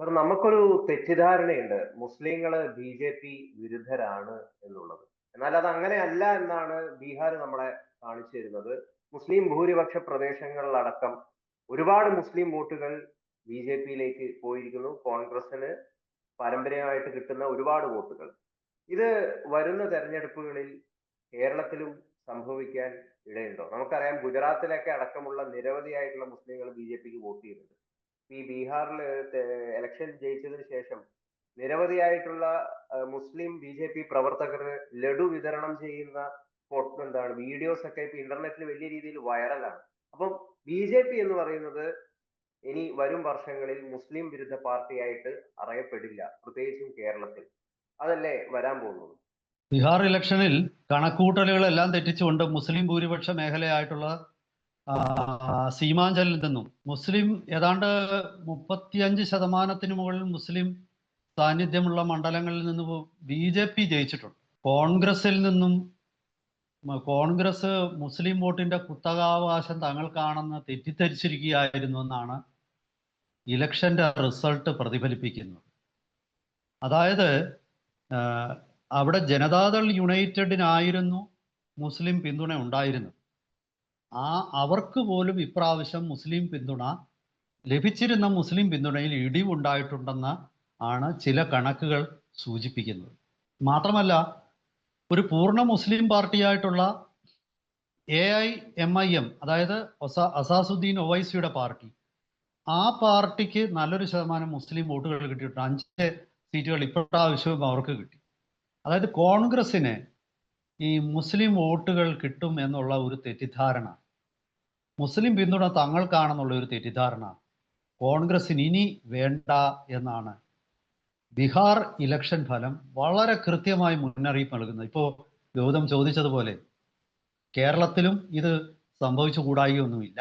Sir നമുക്കൊരു തെറ്റിദ്ധാരണയുണ്ട്. മുസ്ലിങ്ങൾ B J P വിരുദ്ധരാണ് എന്നുള്ളത്. എന്നാൽ അത് അങ്ങനെയല്ല എന്നാണ് ബീഹാർ നമ്മളെ കാണിച്ചു തരുന്നത്. മുസ്ലിം ഭൂരിപക്ഷ പ്രദേശങ്ങളിലടക്കം ഒരുപാട് മുസ്ലിം വോട്ടുകൾ ബി ജെ പിയിലേക്ക് പോയിരിക്കുന്നു. കോൺഗ്രസിന് പാരമ്പര്യമായിട്ട് കിട്ടുന്ന ഒരുപാട് വോട്ടുകൾ. ഇത് വരുന്ന തെരഞ്ഞെടുപ്പുകളിൽ കേരളത്തിലും സംഭവിക്കാൻ ഇടയുണ്ടോ? നമുക്കറിയാം ഗുജറാത്തിലൊക്കെ അടക്കമുള്ള നിരവധിയായിട്ടുള്ള മുസ്ലിങ്ങൾ ബി ജെ പിക്ക് വോട്ട് ചെയ്തിട്ടുണ്ട് ഈ ബീഹാറിൽ ഇലക്ഷൻ ജയിച്ചതിന് ശേഷം നിരവധിയായിട്ടുള്ള മുസ്ലിം ബി ജെ പി പ്രവർത്തകർ ലഡു വിതരണം ചെയ്യുന്ന ഫോട്ടോ എന്താണ് വീഡിയോസ് ഒക്കെ ഇപ്പൊ ഇന്റർനെറ്റിൽ വലിയ രീതിയിൽ വൈറലാണ്. അപ്പം ബി ജെ പി എന്ന് പറയുന്നത് ഇനി വരും വർഷങ്ങളിൽ മുസ്ലിം വിരുദ്ധ പാർട്ടിയായിട്ട് അറിയപ്പെടില്ല പ്രത്യേകിച്ചും കേരളത്തിൽ. അതല്ലേ വരാൻ പോകുന്നത്? ബീഹാർ ഇലക്ഷനിൽ കണക്കൂട്ടലുകളെല്ലാം തെറ്റിച്ചുകൊണ്ട് മുസ്ലിം ഭൂരിപക്ഷ മേഖലയായിട്ടുള്ള സീമാഞ്ചലിൽ നിന്നും. മുസ്ലിം ഏതാണ്ട് മുപ്പത്തിയഞ്ച് ശതമാനത്തിന് മുകളിൽ മുസ്ലിം സാന്നിധ്യമുള്ള മണ്ഡലങ്ങളിൽ നിന്ന് ബി ജെ പി ജയിച്ചിട്ടുണ്ട്. കോൺഗ്രസിൽ നിന്നും കോൺഗ്രസ് മുസ്ലിം വോട്ടിന്റെ കുത്തകാവകാശം തങ്ങൾക്കാണെന്ന് തെറ്റിദ്ധരിച്ചിരിക്കുകയായിരുന്നു എന്നാണ് ഇലക്ഷന്റെ റിസൾട്ട് പ്രതിഫലിപ്പിക്കുന്നത്. അതായത് അവിടെ ജനതാദൾ യുണൈറ്റഡിനായിരുന്നു മുസ്ലിം പിന്തുണ ഉണ്ടായിരുന്നത്. ആ അവർക്ക് പോലും ഇപ്രാവശ്യം മുസ്ലിം പിന്തുണ ലഭിച്ചിരുന്ന മുസ്ലിം പിന്തുണയിൽ ഇടിവുണ്ടായിട്ടുണ്ടെന്ന് ആണ് ചില കണക്കുകൾ സൂചിപ്പിക്കുന്നത്. മാത്രമല്ല ഒരു പൂർണ മുസ്ലിം പാർട്ടിയായിട്ടുള്ള A I M I M അതായത് അസാസുദ്ദീൻ ഒവൈസിയുടെ പാർട്ടി ആ പാർട്ടിക്ക് നല്ലൊരു ശതമാനം മുസ്ലിം വോട്ടുകൾ കിട്ടിയിട്ടുണ്ട്. അഞ്ച് സീറ്റുകൾ ഇപ്രാവശ്യവും അവർക്ക് കിട്ടി. അതായത് കോൺഗ്രസിന് ഈ മുസ്ലിം വോട്ടുകൾ കിട്ടും എന്നുള്ള ഒരു തെറ്റിദ്ധാരണ. മുസ്ലിം പിന്തുണ തങ്ങൾക്കാണെന്നുള്ള ഒരു തെറ്റിദ്ധാരണ. കോൺഗ്രസിന് ഇനി വേണ്ട എന്നാണ്. ബീഹാർ ഇലക്ഷൻ ഫലം വളരെ കൃത്യമായി മുന്നറിയിപ്പ് നൽകുന്നത് ഇപ്പോൾ ഗൗതം ചോദിച്ചതുപോലെ കേരളത്തിലും ഇത് സംഭവിച്ചു കൂടായികയൊന്നുമില്ല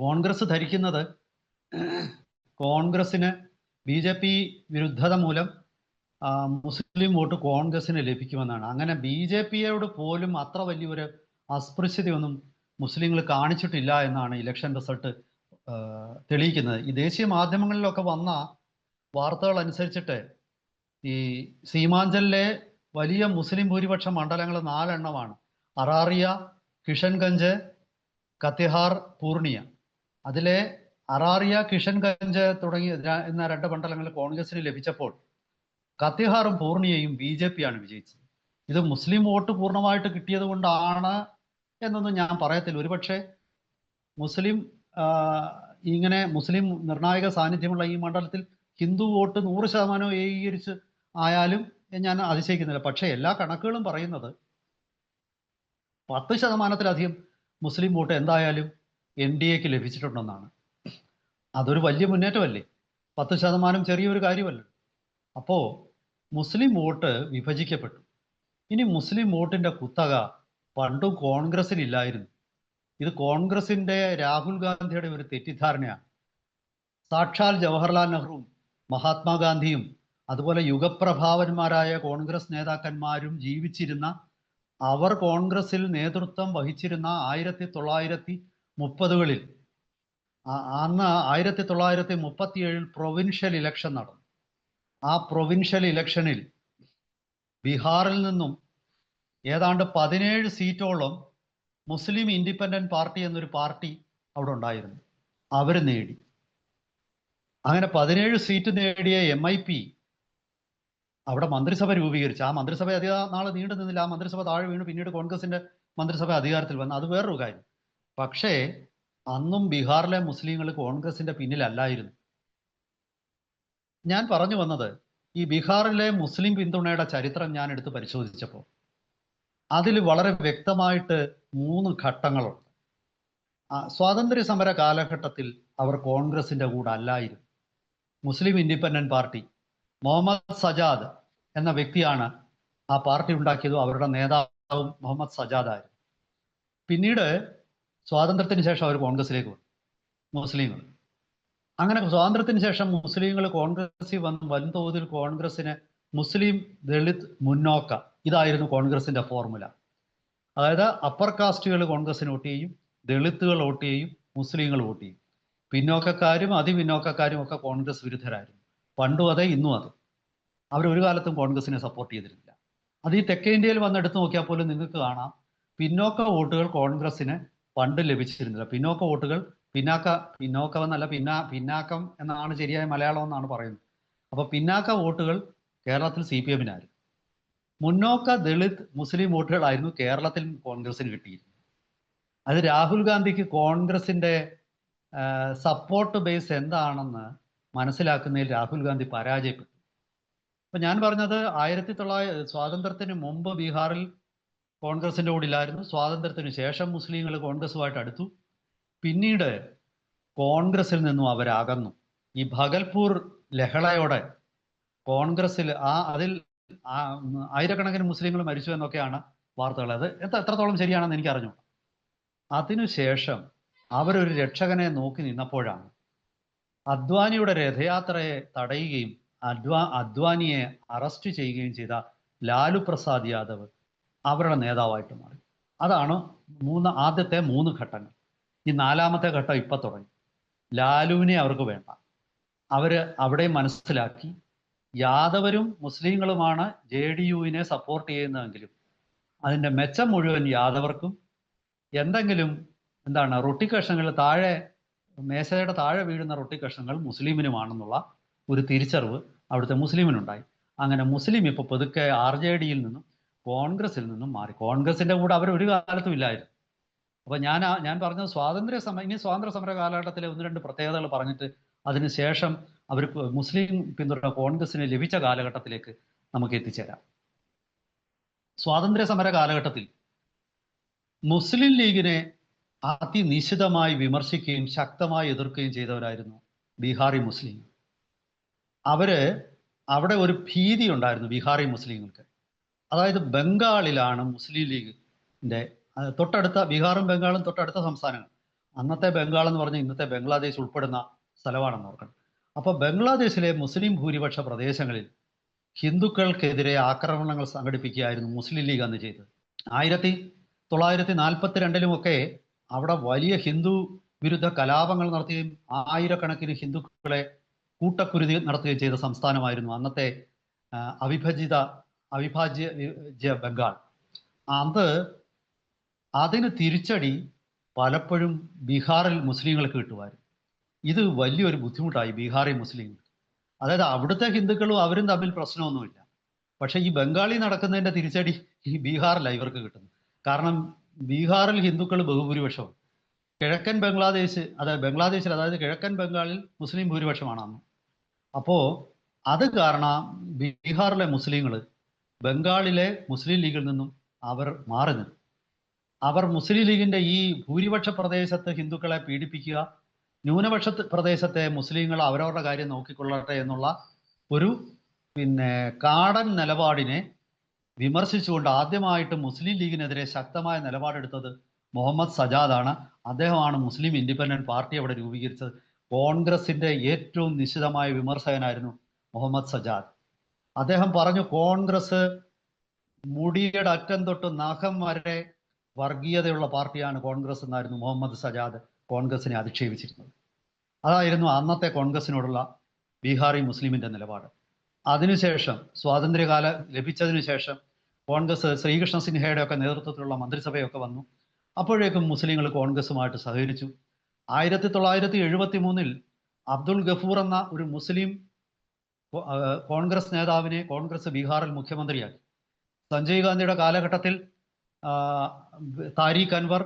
കോൺഗ്രസ് ധരിക്കുന്നത് കോൺഗ്രസിന് ബി ജെ പി വിരുദ്ധത മൂലം മുസ്ലിം വോട്ട് കോൺഗ്രസിന് ലഭിക്കുമെന്നാണ്. അങ്ങനെ ബി ജെ പിയോട് പോലും അത്ര വലിയൊരു അസ്പൃശ്യതയൊന്നും മുസ്ലിങ്ങൾ കാണിച്ചിട്ടില്ല എന്നാണ് ഇലക്ഷൻ റിസൾട്ട് തെളിയിക്കുന്നത്. ഈ ദേശീയ മാധ്യമങ്ങളിലൊക്കെ വന്ന വാർത്തകൾ അനുസരിച്ചിട്ട് ഈ സീമാഞ്ചലിലെ വലിയ മുസ്ലിം ഭൂരിപക്ഷ മണ്ഡലങ്ങൾ നാലെണ്ണമാണ്. അറാറിയ കിഷൻഗഞ്ച് കത്തിഹാർ പൂർണിയ. അതിലെ അറാറിയ കിഷൻഗഞ്ച് തുടങ്ങിയ എന്ന രണ്ട് മണ്ഡലങ്ങൾ കോൺഗ്രസിന് ലഭിച്ചപ്പോൾ കത്തിഹാറും പൂർണിയയും ബി ജെ പി ആണ് വിജയിച്ചത്. ഇത് മുസ്ലിം വോട്ട് പൂർണമായിട്ട് കിട്ടിയത് കൊണ്ടാണ് എന്നൊന്നും ഞാൻ പറയത്തില്ല. ഒരുപക്ഷെ മുസ്ലിം ഇങ്ങനെ മുസ്ലിം നിർണായക സാന്നിധ്യമുള്ള ഈ മണ്ഡലത്തിൽ ഹിന്ദു വോട്ട് നൂറ് ശതമാനം ഏകീകരിച്ച് ആയാലും ഞാൻ അതിശയിക്കുന്നില്ല. പക്ഷേ എല്ലാ കണക്കുകളും പറയുന്നത് പത്ത് ശതമാനത്തിലധികം മുസ്ലിം വോട്ട് എന്തായാലും എൻ ഡി എക്ക് ലഭിച്ചിട്ടുണ്ടെന്നാണ്. അതൊരു വലിയ മുന്നേറ്റമല്ലേ? പത്ത് ശതമാനം ചെറിയൊരു കാര്യമല്ല. അപ്പോൾ മുസ്ലിം വോട്ട് വിഭജിക്കപ്പെട്ടു. ഇനി മുസ്ലിം വോട്ടിന്റെ കുത്തക പണ്ടും കോൺഗ്രസിനില്ലായിരുന്നു ഇത് കോൺഗ്രസിന്റെ രാഹുൽ ഗാന്ധിയുടെ ഒരു തെറ്റിദ്ധാരണയാണ്. സാക്ഷാൽ ജവഹർലാൽ നെഹ്റുവും മഹാത്മാഗാന്ധിയും അതുപോലെ യുഗപ്രഭാവന്മാരായ കോൺഗ്രസ് നേതാക്കന്മാരും ജീവിച്ചിരുന്ന അവർ കോൺഗ്രസിൽ നേതൃത്വം വഹിച്ചിരുന്ന ആയിരത്തി തൊള്ളായിരത്തി മുപ്പതുകളിൽ അന്ന് ആയിരത്തി തൊള്ളായിരത്തി മുപ്പത്തിയേഴിൽ പ്രൊവിൻഷ്യൽ ഇലക്ഷൻ നടന്നു. ആ പ്രൊവിൻഷ്യൽ ഇലക്ഷനിൽ ബീഹാറിൽ നിന്നും ഏതാണ്ട് പതിനേഴ് സീറ്റോളം മുസ്ലിം ഇൻഡിപെൻഡന്റ് പാർട്ടി എന്നൊരു പാർട്ടി അവിടെ ഉണ്ടായിരുന്നു. അവർ നേടി. അങ്ങനെ പതിനേഴ് സീറ്റ് നേടിയ എം ഐ പി അവിടെ മന്ത്രിസഭ രൂപീകരിച്ചു. ആ മന്ത്രിസഭ അധിക നാളെ നീണ്ടു നിന്നില്ല. ആ മന്ത്രിസഭ താഴെ വീണു. പിന്നീട് കോൺഗ്രസിന്റെ മന്ത്രിസഭ അധികാരത്തിൽ വന്നു. അത് വേറൊരു കാര്യം. പക്ഷേ അന്നും ബീഹാറിലെ മുസ്ലിങ്ങൾ കോൺഗ്രസിന്റെ പിന്നിലല്ലായിരുന്നു. ഞാൻ പറഞ്ഞു വന്നത് ഈ ബീഹാറിലെ മുസ്ലിം പിന്തുണയുടെ ചരിത്രം ഞാൻ എടുത്ത് പരിശോധിച്ചപ്പോൾ അതിൽ വളരെ വ്യക്തമായിട്ട് മൂന്ന് ഘട്ടങ്ങളുണ്ട്. സ്വാതന്ത്ര്യ സമര കാലഘട്ടത്തിൽ അവർ കോൺഗ്രസിന്റെ കൂടെ അല്ലായിരുന്നു. മുസ്ലിം ഇൻഡിപെൻഡന്റ് പാർട്ടി മുഹമ്മദ് സജാദ് എന്ന വ്യക്തിയാണ് ആ പാർട്ടി ഉണ്ടാക്കിയതും അവരുടെ നേതാവും മുഹമ്മദ് സജാദ് ആയിരുന്നു. പിന്നീട് സ്വാതന്ത്ര്യത്തിന് ശേഷം അവർ കോൺഗ്രസിലേക്ക് വന്നു മുസ്ലിങ്ങൾ അങ്ങനെ സ്വാതന്ത്ര്യത്തിന് ശേഷം മുസ്ലിങ്ങൾ കോൺഗ്രസിൽ വന്ന് വൻതോതിൽ കോൺഗ്രസിന് മുസ്ലിം ദളിത് മുന്നോക്ക. ഇതായിരുന്നു കോൺഗ്രസിന്റെ ഫോർമുല. അതായത് അപ്പർ കാസ്റ്റുകൾ കോൺഗ്രസിന് വോട്ട് ചെയ്യും ദളിത്തുകൾ വോട്ട് ചെയ്യും മുസ്ലിങ്ങൾ വോട്ട് ചെയ്യും. പിന്നോക്കക്കാരും അതിപിന്നോക്കക്കാരും ഒക്കെ കോൺഗ്രസ് വിരുദ്ധരായിരുന്നു. പണ്ടും അതെ ഇന്നും അതെ. അവർ ഒരു കാലത്തും കോൺഗ്രസിനെ സപ്പോർട്ട് ചെയ്തിരുന്നില്ല അത് ഈ തെക്കേ ഇന്ത്യയിൽ വന്നെടുത്ത് നോക്കിയാൽ പോലും നിങ്ങൾക്ക് കാണാം. പിന്നോക്ക വോട്ടുകൾ കോൺഗ്രസിന് പണ്ട് ലഭിച്ചിരുന്നില്ല. പിന്നോക്ക വോട്ടുകൾ പിന്നാക്ക പിന്നോക്കം എന്നല്ല പിന്നാ പിന്നാക്കം എന്നാണ് ശരിയായ മലയാളം എന്നാണ് പറയുന്നത്. അപ്പൊ പിന്നാക്ക വോട്ടുകൾ കേരളത്തിൽ സി പി മുന്നോക്ക ദളിത് മുസ്ലിം വോട്ടുകളായിരുന്നു കേരളത്തിൽ കോൺഗ്രസിന് കിട്ടിയിരുന്നത്. അത് രാഹുൽ ഗാന്ധിക്ക് കോൺഗ്രസിന്റെ സപ്പോർട്ട് ബേസ് എന്താണെന്ന് മനസ്സിലാക്കുന്നതിൽ രാഹുൽ ഗാന്ധി പരാജയപ്പെട്ടു. അപ്പൊ ഞാൻ പറഞ്ഞത് ആയിരത്തി തൊള്ളായിരത്തി സ്വാതന്ത്ര്യത്തിന് മുമ്പ് ബീഹാറിൽ കോൺഗ്രസിന്റെ കൂടെ ഇല്ലായിരുന്നു സ്വാതന്ത്ര്യത്തിന് ശേഷം മുസ്ലിങ്ങൾ കോൺഗ്രസുമായിട്ട് അടുത്തു. പിന്നീട് കോൺഗ്രസിൽ നിന്നും അവരകന്നു. ഈ ഭഗൽപൂർ ലഹളയോടെ കോൺഗ്രസിൽ ആ അതിൽ ആയിരക്കണക്കിന് മുസ്ലിങ്ങൾ മരിച്ചു എന്നൊക്കെയാണ് വാർത്തകൾ. അത് എത്ര എത്രത്തോളം ശരിയാണെന്ന് എനിക്ക് അറിഞ്ഞു അതിനുശേഷം അവരൊരു രക്ഷകനെ നോക്കി നിന്നപ്പോഴാണ് അദ്വാനിയുടെ രഥയാത്രയെ തടയുകയും അദ്വാ അദ്വാനിയെ അറസ്റ്റ് ചെയ്യുകയും ചെയ്ത ലാലു പ്രസാദ് യാദവ് അവരുടെ നേതാവായിട്ട് മാറി. അതാണ് മൂന്ന് ആദ്യത്തെ മൂന്ന് ഘട്ടങ്ങൾ. ഈ നാലാമത്തെ ഘട്ടം ഇപ്പൊ തുടങ്ങി. ലാലുവിനെ അവർക്ക് വേണ്ട. അവർ അവിടെ മനസ്സിലാക്കി യാദവരും മുസ്ലിങ്ങളുമാണ് ജെ ഡി യുവിനെ സപ്പോർട്ട് ചെയ്യുന്നതെങ്കിലും അതിന്റെ മെച്ചം മുഴുവൻ യാദവർക്കും എന്തെങ്കിലും എന്താണ് റൊട്ടി കഷ്ണങ്ങൾ താഴെ മേശയുടെ താഴെ വീഴുന്ന റൊട്ടി കഷ്ണങ്ങൾ മുസ്ലിമിനുമാണെന്നുള്ള ഒരു തിരിച്ചറിവ് അവിടുത്തെ മുസ്ലിമിനുണ്ടായി. അങ്ങനെ മുസ്ലിം ഇപ്പൊ പതുക്കെ ആർ ജെ ഡിയിൽ നിന്നും കോൺഗ്രസിൽ നിന്നും മാറി. കോൺഗ്രസിന്റെ കൂടെ അവർ ഒരു കാലത്തും ഇല്ലായിരുന്നു. അപ്പൊ ഞാൻ ഞാൻ പറഞ്ഞ സ്വാതന്ത്ര്യ സമ ഇനി സ്വാതന്ത്ര്യ സമര കാലഘട്ടത്തിലെ ഒന്ന് രണ്ട് പ്രത്യേകതകൾ പറഞ്ഞിട്ട് അതിനുശേഷം അവർ മുസ്ലിം പിന്തുണ കോൺഗ്രസിന് ലഭിച്ച കാലഘട്ടത്തിലേക്ക് നമുക്ക് എത്തിച്ചേരാം. സ്വാതന്ത്ര്യ സമര കാലഘട്ടത്തിൽ മുസ്ലിം ലീഗിനെ അതിനിശിതമായി വിമർശിക്കുകയും ശക്തമായി എതിർക്കുകയും ചെയ്തവരായിരുന്നു ബീഹാറി മുസ്ലിം. അവർ അവിടെ ഒരു ഭീതി ഉണ്ടായിരുന്നു ബീഹാറി മുസ്ലിങ്ങൾക്ക്. അതായത് ബംഗാളിലാണ് മുസ്ലിം ലീഗിന്റെ തൊട്ടടുത്ത ബീഹാറും ബംഗാളും തൊട്ടടുത്ത സംസ്ഥാനങ്ങൾ. അന്നത്തെ ബംഗാൾ എന്ന് പറഞ്ഞാൽ ഇന്നത്തെ ബംഗ്ലാദേശ് ഉൾപ്പെടുന്ന സ്ഥലമാണെന്ന് ഓർക്കണം. അപ്പോൾ ബംഗ്ലാദേശിലെ മുസ്ലിം ഭൂരിപക്ഷ പ്രദേശങ്ങളിൽ ഹിന്ദുക്കൾക്കെതിരെ ആക്രമണങ്ങൾ സംഘടിപ്പിക്കുകയായിരുന്നു മുസ്ലിം ലീഗ് അന്ന് ചെയ്തത്. ആയിരത്തി തൊള്ളായിരത്തി നാൽപ്പത്തി രണ്ടിലുമൊക്കെ അവിടെ വലിയ ഹിന്ദു വിരുദ്ധ കലാപങ്ങൾ നടത്തുകയും ആയിരക്കണക്കിന് ഹിന്ദുക്കളെ കൂട്ടക്കുരുതി നടത്തുകയും ചെയ്ത സംസ്ഥാനമായിരുന്നു അന്നത്തെ അവിഭജിത അവിഭാജ്യ ബംഗാൾ. അത് അതിന് തിരിച്ചടി പലപ്പോഴും ബീഹാറിൽ മുസ്ലിങ്ങൾക്ക് കിട്ടുമായിരുന്നു. ഇത് വലിയൊരു ബുദ്ധിമുട്ടായി ബീഹാറി മുസ്ലിങ്ങൾ അതായത് അവിടുത്തെ ഹിന്ദുക്കളും അവരും തമ്മിൽ പ്രശ്നമൊന്നുമില്ല. പക്ഷേ ഈ ബംഗാളി നടക്കുന്നതിന്റെ തിരിച്ചടി ഈ ബീഹാറിലാണ് ഇവർക്ക് കിട്ടുന്നത്. കാരണം ബീഹാറിൽ ഹിന്ദുക്കൾ ബഹുഭൂരിപക്ഷമാണ്. കിഴക്കൻ ബംഗ്ലാദേശ് അതായത് ബംഗ്ലാദേശിൽ അതായത് കിഴക്കൻ ബംഗാളിൽ മുസ്ലിം ഭൂരിപക്ഷമാണ് അന്ന് അപ്പോ അത് കാരണം ബീഹാറിലെ മുസ്ലിങ്ങൾ ബംഗാളിലെ മുസ്ലിം ലീഗിൽ നിന്നും അവർ മാറി നിന്നു. അവർ മുസ്ലിം ലീഗിന്റെ ഈ ഭൂരിപക്ഷ പ്രദേശത്ത് ഹിന്ദുക്കളെ പീഡിപ്പിക്കുക ന്യൂനപക്ഷ പ്രദേശത്തെ മുസ്ലിങ്ങൾ അവരവരുടെ കാര്യം നോക്കിക്കൊള്ളട്ടെ എന്നുള്ള ഒരു പിന്നെ കാടൻ നിലപാടിനെ വിമർശിച്ചുകൊണ്ട് ആദ്യമായിട്ട് മുസ്ലിം ലീഗിനെതിരെ ശക്തമായ നിലപാടെടുത്തത് മുഹമ്മദ് സജാദാണ്. അദ്ദേഹമാണ് മുസ്ലിം ഇൻഡിപെൻഡന്റ് പാർട്ടി അവിടെ രൂപീകരിച്ചത്. കോൺഗ്രസിന്റെ ഏറ്റവും നിശിതമായ വിമർശകനായിരുന്നു മുഹമ്മദ് സജാദ്. അദ്ദേഹം പറഞ്ഞു കോൺഗ്രസ് മുടിയുടെ അറ്റം തൊട്ട് നഖം വരെ വർഗീയതയുള്ള പാർട്ടിയാണ് കോൺഗ്രസ് എന്നായിരുന്നു മുഹമ്മദ് സജാദ് കോൺഗ്രസിനെ അധിക്ഷേപിച്ചിരുന്നത്. അതായിരുന്നു അന്നത്തെ കോൺഗ്രസിനോടുള്ള ബീഹാറി മുസ്ലിമിന്റെ നിലപാട്. അതിനുശേഷം സ്വാതന്ത്ര്യകാല ലഭിച്ചതിനു ശേഷം കോൺഗ്രസ് ശ്രീകൃഷ്ണ സിൻഹയുടെ ഒക്കെ നേതൃത്വത്തിലുള്ള മന്ത്രിസഭയൊക്കെ വന്നു. അപ്പോഴേക്കും മുസ്ലിങ്ങൾ കോൺഗ്രസുമായിട്ട് സഹകരിച്ചു. ആയിരത്തി തൊള്ളായിരത്തി എഴുപത്തി മൂന്നിൽ അബ്ദുൾ ഗഫൂർ എന്ന ഒരു മുസ്ലിം കോൺഗ്രസ് നേതാവിനെ കോൺഗ്രസ് ബീഹാറിൽ മുഖ്യമന്ത്രിയാക്കി. സഞ്ജയ് ഗാന്ധിയുടെ കാലഘട്ടത്തിൽ താരിഖ് അൻവർ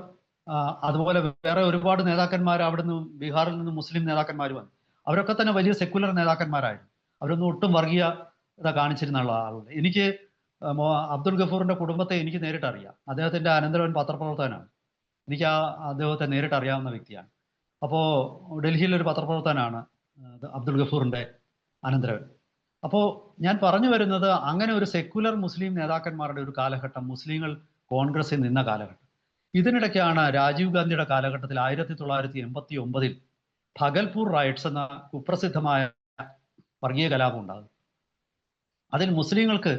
അതുപോലെ വേറെ ഒരുപാട് നേതാക്കന്മാർ അവിടുന്ന് ബീഹാറിൽ നിന്ന് മുസ്ലിം നേതാക്കന്മാർ വന്നു. അവരൊക്കെ തന്നെ വലിയ സെക്യുലർ നേതാക്കന്മാരായിരുന്നു. അവരൊന്നും ഒട്ടും വർഗീയത കാണിച്ചിരുന്ന ആളുകൾ എനിക്ക് അബ്ദുൽ ഗഫൂറിന്റെ കുടുംബത്തെ എനിക്ക് നേരിട്ട് അറിയാം അദ്ദേഹത്തിന്റെ അനന്തരവൻ പത്രപ്രവർത്തകനാണ്. എനിക്ക് ആ അദ്ദേഹത്തെ നേരിട്ട് അറിയാവുന്ന വ്യക്തിയാണ്. അപ്പോ ഡൽഹിയിലെ ഒരു പത്രപ്രവർത്തകനാണ് അബ്ദുൽ ഗഫൂറിന്റെ അനന്തരവൻ. അപ്പോ ഞാൻ പറഞ്ഞു വരുന്നത് അങ്ങനെ ഒരു സെക്യുലർ മുസ്ലിം നേതാക്കന്മാരുടെ ഒരു കാലഘട്ടം മുസ്ലിങ്ങൾ കോൺഗ്രസിൽ നിന്ന കാലഘട്ടം. ഇതിനിടയ്ക്കാണ് രാജീവ് ഗാന്ധിയുടെ കാലഘട്ടത്തിൽ ആയിരത്തി തൊള്ളായിരത്തി എൺപത്തി ഒമ്പതിൽ ഭഗൽപൂർ റൈറ്റ്സ് എന്ന കുപ്രസിദ്ധമായ വർഗീയ കലാപം ഉണ്ടാകും. അതിൽ മുസ്ലിങ്ങൾക്ക്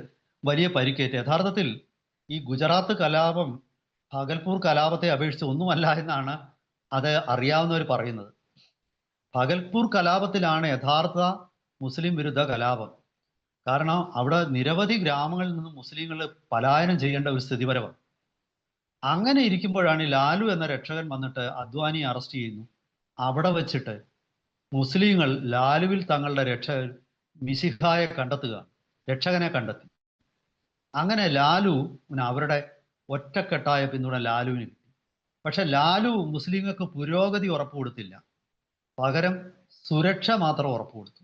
വലിയ പരിക്കേറ്റ്. യഥാർത്ഥത്തിൽ ഈ ഗുജറാത്ത് കലാപം ഭഗൽപൂർ കലാപത്തെ അപേക്ഷിച്ച് ഒന്നുമല്ല എന്നാണ് അത് അറിയാവുന്നവർ പറയുന്നത്. ഭഗൽപൂർ കലാപത്തിലാണ് യഥാർത്ഥ മുസ്ലിം വിരുദ്ധ കലാപം. കാരണം അവിടെ നിരവധി ഗ്രാമങ്ങളിൽ നിന്ന് മുസ്ലിങ്ങൾ പലായനം ചെയ്യേണ്ട ഒരു സ്ഥിതി വരവാണ് അങ്ങനെ ഇരിക്കുമ്പോഴാണ് ലാലു എന്ന രക്ഷകൻ വന്നിട്ട് അദ്വാനിയെ അറസ്റ്റ് ചെയ്യുന്നു. അവിടെ വെച്ചിട്ട് മുസ്ലിങ്ങൾ ലാലുവിൽ തങ്ങളുടെ രക്ഷകൻ മിസിഹായെ കണ്ടെത്തുക രക്ഷകനെ കണ്ടെത്തി. അങ്ങനെ ലാലു അവരുടെ ഒറ്റക്കെട്ടായ പിന്തുണ ലാലുവിന് കിട്ടി. പക്ഷെ ലാലു മുസ്ലിങ്ങൾക്ക് പുരോഗതി ഉറപ്പു കൊടുത്തില്ല. പകരം സുരക്ഷ മാത്രം ഉറപ്പു കൊടുത്തു.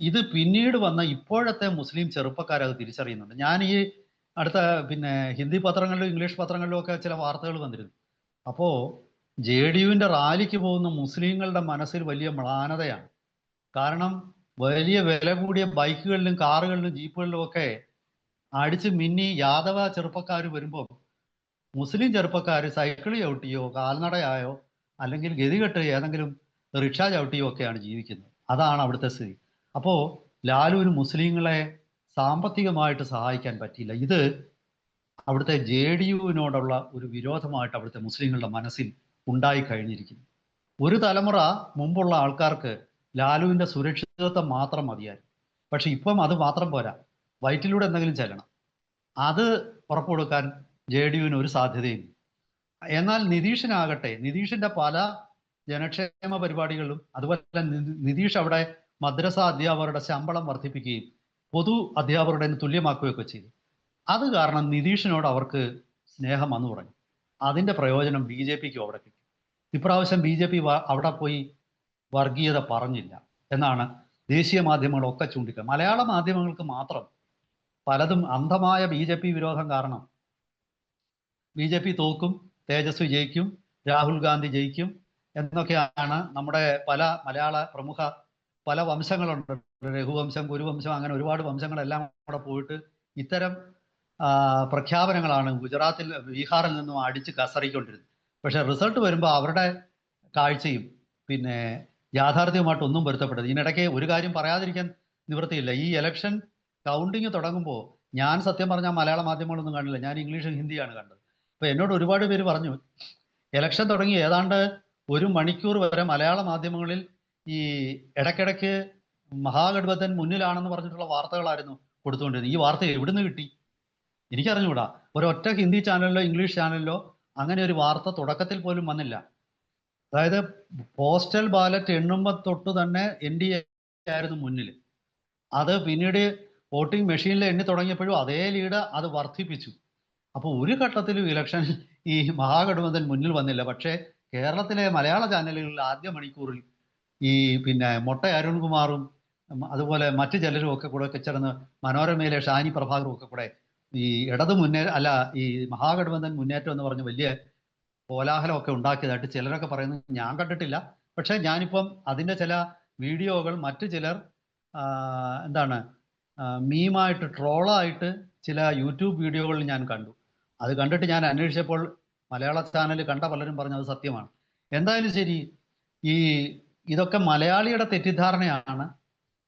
ഇത് പിന്നീട് വന്ന ഇപ്പോഴത്തെ മുസ്ലിം ചെറുപ്പക്കാരത് തിരിച്ചറിയുന്നുണ്ട്. ഞാൻ ഈ അടുത്ത പിന്നെ ഹിന്ദി പത്രങ്ങളിലും ഇംഗ്ലീഷ് പത്രങ്ങളിലും ഒക്കെ ചില വാർത്തകൾ വന്നിരുന്നു. അപ്പോ ജെ ഡി യുവിന്റെ റാലിക്ക് പോകുന്ന മുസ്ലിങ്ങളുടെ മനസ്സിൽ വലിയ മ്ലാനതയാണ്. കാരണം വലിയ വില കൂടിയ ബൈക്കുകളിലും കാറുകളിലും ജീപ്പുകളിലും ഒക്കെ അടിച്ച് മിന്നി യാദവ ചെറുപ്പക്കാർ വരുമ്പോൾ മുസ്ലിം ചെറുപ്പക്കാർ സൈക്കിൾ ചവിട്ടിയോ കാൽനടയായോ അല്ലെങ്കിൽ ഗതികെട്ട് ഏതെങ്കിലും റിക്ഷ ചവിട്ടിയോ ഒക്കെയാണ് ജീവിക്കുന്നത്. അതാണ് അവിടുത്തെ സ്ഥിതി. അപ്പോൾ ഒരു മുസ്ലിങ്ങളെ സാമ്പത്തികമായിട്ട് സഹായിക്കാൻ പറ്റിയില്ല. ഇത് അവിടുത്തെ ജെ ഡി യുവിനോടുള്ള ഒരു വിരോധമായിട്ട് അവിടുത്തെ മുസ്ലിങ്ങളുടെ മനസ്സിൽ ഉണ്ടായി കഴിഞ്ഞിരിക്കുന്നു ഒരു തലമുറ മുമ്പുള്ള ആൾക്കാർക്ക് ലാലുവിന്റെ സുരക്ഷിതത്വം മാത്രം മതിയായിരുന്നു. പക്ഷെ ഇപ്പം അത് മാത്രം പോരാ. വയറ്റിലൂടെ എന്തെങ്കിലും ചെല്ലണം. അത് ഉറപ്പുകൊടുക്കാൻ ജെ ഡി യുവിന് ഒരു സാധ്യതയും എന്നാൽ നിതീഷിനാകട്ടെ നിതീഷിന്റെ പല ജനക്ഷേമ പരിപാടികളിലും അതുപോലെ നിതീഷ് അവിടെ മദ്രസ അധ്യാപകരുടെ ശമ്പളം വർദ്ധിപ്പിക്കുകയും പൊതു അധ്യാപകരുടെ തുല്യമാക്കുകയൊക്കെ ചെയ്തു. അത് കാരണം നിതീഷിനോട് അവർക്ക് സ്നേഹം വന്നു തുടങ്ങി. അതിന്റെ പ്രയോജനം ബി ജെ പിക്ക് അവിടെ കിട്ടി. ഇപ്രാവശ്യം ബി ജെ പി അവിടെ പോയി വർഗീയത പറഞ്ഞില്ല എന്നാണ് ദേശീയ മാധ്യമങ്ങളൊക്കെ ചൂണ്ടിക്കുക മലയാള മാധ്യമങ്ങൾക്ക് മാത്രം പലതും അന്ധമായ ബി ജെ പി വിരോധം കാരണം ബി ജെ പി തോക്കും തേജസ്വി ജയിക്കും രാഹുൽ ഗാന്ധി ജയിക്കും എന്നൊക്കെയാണ് നമ്മുടെ പല മലയാള പ്രമുഖ പല വംശങ്ങളുണ്ട്. രഘുവംശം കുരുവംശം അങ്ങനെ ഒരുപാട് വംശങ്ങളെല്ലാം അവിടെ പോയിട്ട് ഇത്തരം പ്രഖ്യാപനങ്ങളാണ് ഗുജറാത്തിൽ ബീഹാറിൽ നിന്നും അടിച്ച് കസറിക്കൊണ്ടിരുന്നത്. പക്ഷെ റിസൾട്ട് വരുമ്പോൾ അവരുടെ കാഴ്ചയും പിന്നെ യാഥാർത്ഥ്യവുമായിട്ട് ഒന്നും പൊരുത്തപ്പെട്ടത് ഇതിനിടയ്ക്ക് ഒരു കാര്യം പറയാതിരിക്കാൻ നിവൃത്തിയില്ല. ഈ ഇലക്ഷൻ കൗണ്ടിങ് തുടങ്ങുമ്പോൾ ഞാൻ സത്യം പറഞ്ഞാൽ മലയാള മാധ്യമങ്ങളൊന്നും കണ്ടില്ല. ഞാൻ ഇംഗ്ലീഷും ഹിന്ദിയാണ് കണ്ടത്. അപ്പൊ എന്നോട് ഒരുപാട് പേര് പറഞ്ഞു ഇലക്ഷൻ തുടങ്ങി ഏതാണ്ട് ഒരു മണിക്കൂർ വരെ മലയാള മാധ്യമങ്ങളിൽ ഈ ഇടയ്ക്കിടയ്ക്ക് മഹാഗഡ്ബന്ധൻ മുന്നിലാണെന്ന് പറഞ്ഞിട്ടുള്ള വാർത്തകളായിരുന്നു കൊടുത്തുകൊണ്ടിരുന്നത്. ഈ വാർത്ത എവിടുന്ന് കിട്ടി? എനിക്കറിഞ്ഞുകൂടാ. ഒരൊറ്റ ഹിന്ദി ചാനലിലോ ഇംഗ്ലീഷ് ചാനലിലോ അങ്ങനെ ഒരു വാർത്ത തുടക്കത്തിൽ പോലും വന്നില്ല. അതായത് പോസ്റ്റൽ ബാലറ്റ് എണ്ണുമ്പോൾ തൊട്ട് തന്നെ എൻ ഡി എ ആയിരുന്നു മുന്നിൽ. അത് പിന്നീട് വോട്ടിംഗ് മെഷീനിൽ എണ്ണി തുടങ്ങിയപ്പോഴും അതേ ലീഡ് അത് വർദ്ധിപ്പിച്ചു. അപ്പോൾ ഒരു ഘട്ടത്തിലും ഇലക്ഷൻ ഈ മഹാഗഠബന്ധൻ മുന്നിൽ വന്നില്ല. പക്ഷേ കേരളത്തിലെ മലയാള ചാനലുകളിൽ ആദ്യ മണിക്കൂറിൽ ഈ പിന്നെ മൊട്ട അരുൺകുമാറും അതുപോലെ മറ്റു ചിലരും ഒക്കെ കൂടെ ഒക്കെ ചേർന്ന് മനോരമയിലെ ഷാനി പ്രഭാകറും ഒക്കെ കൂടെ ഈ ഇടത് മുന്നേ അല്ല ഈ മഹാഗഠബന്ധൻ മുന്നേറ്റം എന്ന് പറഞ്ഞ് വലിയ കോലാഹലമൊക്കെ ഉണ്ടാക്കിയതായിട്ട് ചിലരൊക്കെ പറയുന്നത് ഞാൻ കണ്ടിട്ടില്ല. പക്ഷേ ഞാനിപ്പം അതിന്റെ ചില വീഡിയോകൾ മറ്റു ചിലർ എന്താണ് മീമായിട്ട് ട്രോളായിട്ട് ചില യൂട്യൂബ് വീഡിയോകളിൽ ഞാൻ കണ്ടു. അത് കണ്ടിട്ട് ഞാൻ അന്വേഷിച്ചപ്പോൾ മലയാള ചാനൽ കണ്ട പലരും പറഞ്ഞു അത് സത്യമാണ്. എന്തായാലും ശരി ഈ ഇതൊക്കെ മലയാളിയുടെ തെറ്റിദ്ധാരണയാണ്.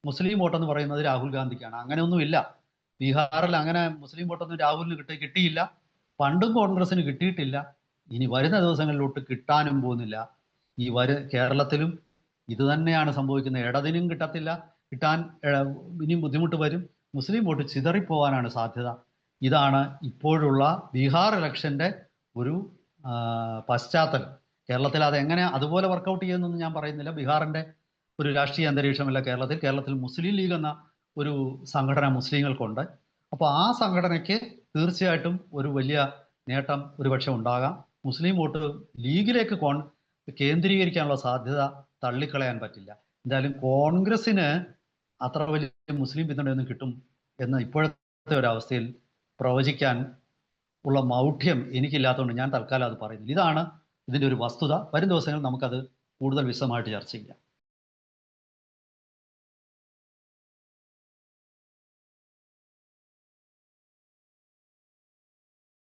മുസ്ലിം വോട്ട് എന്ന് പറയുന്നത് രാഹുൽ ഗാന്ധിക്കാണ്. അങ്ങനെയൊന്നുമില്ല. ബീഹാറിൽ അങ്ങനെ മുസ്ലിം വോട്ടൊന്നും രാഹുലിന് കിട്ടി കിട്ടിയില്ല. പണ്ടും കോൺഗ്രസിന് കിട്ടിയിട്ടില്ല. ഇനി വരുന്ന ദിവസങ്ങളിലോട്ട് കിട്ടാനും പോകുന്നില്ല. ഈ വരു കേരളത്തിലും ഇത് തന്നെയാണ് സംഭവിക്കുന്നത്. ഇടതിനും കിട്ടത്തില്ല. കിട്ടാൻ ഇനിയും ബുദ്ധിമുട്ട് വരും. മുസ്ലിം വോട്ട് ചിതറിപ്പോവാനാണ് സാധ്യത. ഇതാണ് ഇപ്പോഴുള്ള ബീഹാർ ഇലക്ഷന്റെ ഒരു പശ്ചാത്തലം. കേരളത്തിൽ അത് എങ്ങനെ അതുപോലെ വർക്കൗട്ട് ചെയ്യുന്നൊന്നും ഞാൻ പറയുന്നില്ല. ബീഹാറിന്റെ ഒരു രാഷ്ട്രീയ അന്തരീക്ഷമല്ല കേരളത്തിൽ. കേരളത്തിൽ മുസ്ലിം ലീഗ് എന്ന ഒരു സംഘടന മുസ്ലിങ്ങൾക്കുണ്ട്. അപ്പോൾ ആ സംഘടനയ്ക്ക് തീർച്ചയായിട്ടും ഒരു വലിയ നേട്ടം ഒരുപക്ഷെ ഉണ്ടാകാം. മുസ്ലിം വോട്ട് ലീഗിലേക്ക് കോൺ കേന്ദ്രീകരിക്കാനുള്ള സാധ്യത തള്ളിക്കളയാൻ പറ്റില്ല. എന്തായാലും കോൺഗ്രസിന് അത്ര വലിയ മുസ്ലിം പിന്തുണയൊന്നും കിട്ടും എന്ന് ഇപ്പോഴത്തെ ഒരു അവസ്ഥയിൽ പ്രവചിക്കാൻ ഉള്ള മൗഢ്യം എനിക്കില്ലാത്തതുകൊണ്ട് ഞാൻ തൽക്കാലം അത് പറയുന്നില്ല. ഇതാണ് ഇതിന്റെ ഒരു വസ്തുത. വരും ദിവസങ്ങളിൽ നമുക്കത് കൂടുതൽ വിശദമായിട്ട് ചർച്ച ചെയ്യാം.